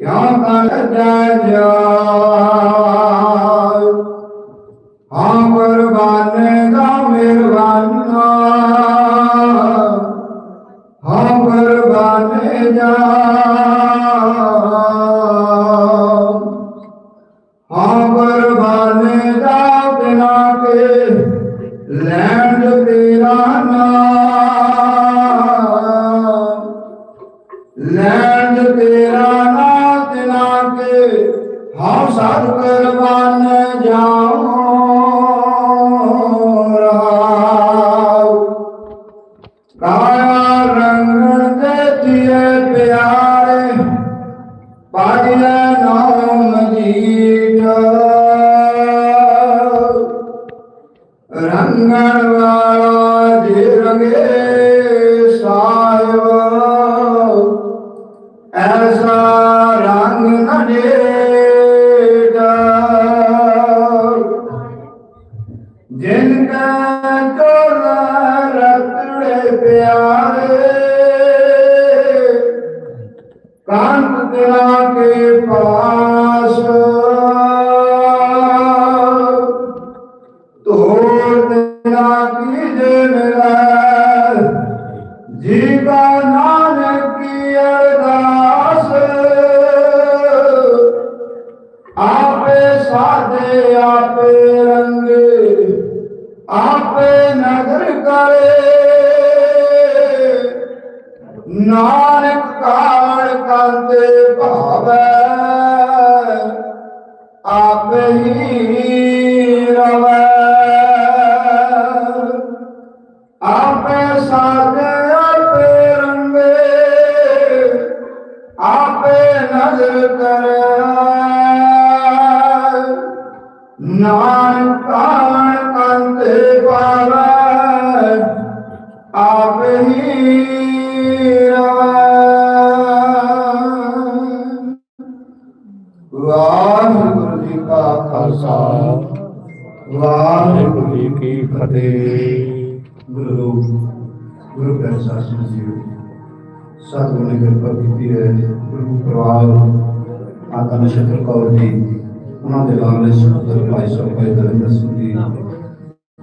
ਕਿਉਂ ਕਰ ਜਾ ਹਾਂ ਕੁਰਬਾਨ ਦਾ ਮਿਹਰਬਾਨਾ ਹਾਂ, ਕੁਰਬਾਨ ਜਾ ਹਾਂ, ਕੁਰਬਾਨ ਦਾ ਬਿਨਾ ਕੇ ਲੈਂਡ ਤੇਰਾ ਨਾਮ ਕੇ ਹਉ ਸਾਧ ਜਾਉ ਰਹਾਉ ਕਾਇਆ ਰੰਗਣ ਦੇ ਥੀਏ ਪਿਆਰੇ ਪਾਗਿਆ ਨਾਮ ਜੀਠ ਰੰਗਣ ਵਾਲਾ ਜੀ ਰੰਗੇ ਸਾਹਿਬ। ਐਸਾ ਰੰਗ ਨ ਡੇਗਾ ਜਿਨ ਕਾ ਤੋਲਾ ਰਤੜੇ ਪਿਆਰੇ ਕਾਂਤ ਤੇਰਾ ਕੇ ਪਾਸ। ਤੋੜ ਤੇਰਾ ਕੀ ਜੇ ਮੇਰਾ ਜੀ ਆਪੇ ਰੰਗੇ ਆਪੇ ਨਗਰ ਕਰੇ। ਨਾਨਕ ਕਾਲ ਕੰਤੇ ਭਾਵੈ ਆਪੇ ਹੀ ਰਵੈ। ਨਾਨਕ ਕਾਣ ਕੰਤੇ ਪਾਵੈ ਆਪੇ ਹੀ ਰਵੈ। ਵਾਹਿਗੁਰੂ ਜੀ ਕਾ ਖਾਲਸਾ, ਵਾਹਿਗੁਰੂ ਜੀ ਕੀ ਫਤਿਹ। ਗੁਰੂ ਗੁਰੂ ਗ੍ਰੰਥ ਸਾਹਿਬ ਜੀ ਸਤਿਗੁਰੂ ਨੇ ਕਿਰਪਾ ਕੀਤੀ ਹੈ। ਗੁਰੂ ਪਰਿਵਾਰ, ਮਾਤਾ ਨਛੱਤਰ ਕੌਰ ਜੀ ਉਹਨਾਂ ਦੇ ਲਾਲੇ ਸੁਪੁੱਤਰ ਭਾਈ ਸਾਹਿਬ ਭਾਈ ਦਰਿੰਦਰ ਸਿੰਘ ਜੀ।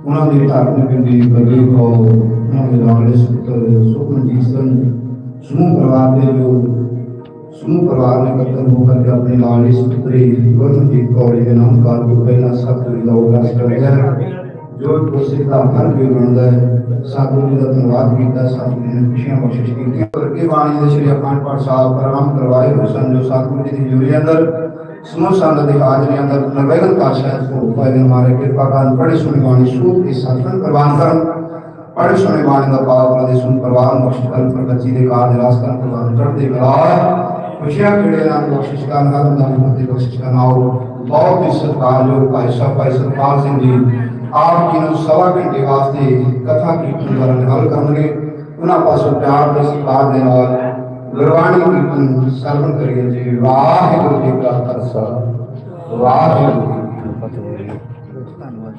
ਉਹਨਾਂ ਦੀ ਧਾਰਮਿਕ ਪਿੰਡੀ ਬਲੀ ਕੋ ਉਹਨਾਂ ਦੇ ਲਾਲੇ ਸੁਪੁੱਤਰ ਸੁਖਮਨਜੀਤ ਸਿੰਘ, ਸਮੂਹ ਪਰਿਵਾਰ ਦੇ ਜੋ ਸਮੂਹ ਪਰਿਵਾਰ ਨੇ ਇਕੱਤਰ ਹੋ ਕਰਕੇ ਆਪਣੇ ਲਾਲੇ ਸੁਪੁੱਤਰੀ ਗੁਰਮਜੀਤ ਕੌਰ ਜੀ ਦੇ ਨਾਮ ਕਾਰ ਨੂੰ ਪਹਿਲਾ ਸਤਿਗੁਰੂ ਦਾ ਉਦਾਸ ਕਰਿਆ ਜੋ ਕੋਸ਼ਿਸ਼ ਦਾ ਹਰ ਕੋਈ ਬਣਦਾ ਹੈ ਸਤਿਗੁਰੂ ਜੀ ਦਾ ਧੰਨਵਾਦ ਕੀਤਾ ਸਤਿਗੁਰੂ ਜੀ ਨੇ ਖੁਸ਼ੀਆਂ ਬਖਸ਼ਿਸ਼ ਕੀਤੀਆਂ। ਵਰਗੇ ਬਾਣੀ ਦੇ ਸ਼੍ਰੀ ਅਖੰਡ ਪਾਠ ਸਾਹਿਬ ਪ੍ਰਣਾਮ ਕਰਵਾਏ ਹੋਏ ਸਨ ਜੋ ਸਤਿਗੁਰੂ ਜੀ ਦੀ ਜੁਰੀ ਅੰਦਰ ਸਮੂਹ ਸੰਗਤ ਦੇ ਹਾਜ਼ਰੀ ਅੰਦਰ ਨਵੇਗਨ ਕਾਸ਼ਾ ਕੋ ਪਾਇਨ ਮਾਰੇ, ਕਿਰਪਾ ਕਰਨ ਪੜੇ ਸੁਣੀ, ਬਾਣੀ, ਸੂਤ ਦੀ ਸਾਧਨ ਪ੍ਰਵਾਨ ਕਰਨ ਪੜੇ ਸੁਣੀ, ਬਾਣੀ ਦਾ ਪਾਪ ਉਹਨਾਂ ਦੇ ਸੁਣ ਪ੍ਰਵਾਨ ਬਖਸ਼ ਕਰਨ ਪਰ ਬੱਚੀ ਦੇ ਕਾਰਜ ਰਾਸ ਕਰਨ, ਪ੍ਰਵਾਨ ਕਰਦੇ ਕਲਾ ਖੁਸ਼ੀਆਂ ਖੇੜੇ ਨਾਲ ਬਖਸ਼ਿਸ਼ ਕਰਨ, ਹਰ ਨਾਮ ਦੀ ਬਖਸ਼ਿਸ਼ ਕਰਨ, ਆਓ, ਬਹੁਤ ਹੀ ਸਤਿਕਾਰਯੋਗ ਭਾਈ ਸਾਹਿਬ, ਭਾਈ ਸਰਪਾਲ ਸਿੰਘ ਜੀ, ਆਪ ਜੀ ਨੂੰ ਸਵਾ ਘੰਟੇ ਵਾਸਤੇ ਕਥਾ ਕੀਰਤਨ ਕਰਨ, ਹਲ ਕਰਨਗੇ। ਉਹਨਾਂ ਪਾਸੋਂ ਪਿਆਰ ਦੇ ਸਤਿਕਾਰ ਦੇ ਨਾਲ ਗੁਰਬਾਣੀ ਕੀਰਤਨ ਨੂੰ ਸਰਵਣ ਕਰੀਏ ਜੀ। ਵਾਹਿਗੁਰੂ ਜੀ ਕਾ ਖਾਲਸਾ। ਵਾਹਿਗੁਰੂ ਜੀ ਕੀ ਫਤਿਹ। ਧੰਨਵਾਦ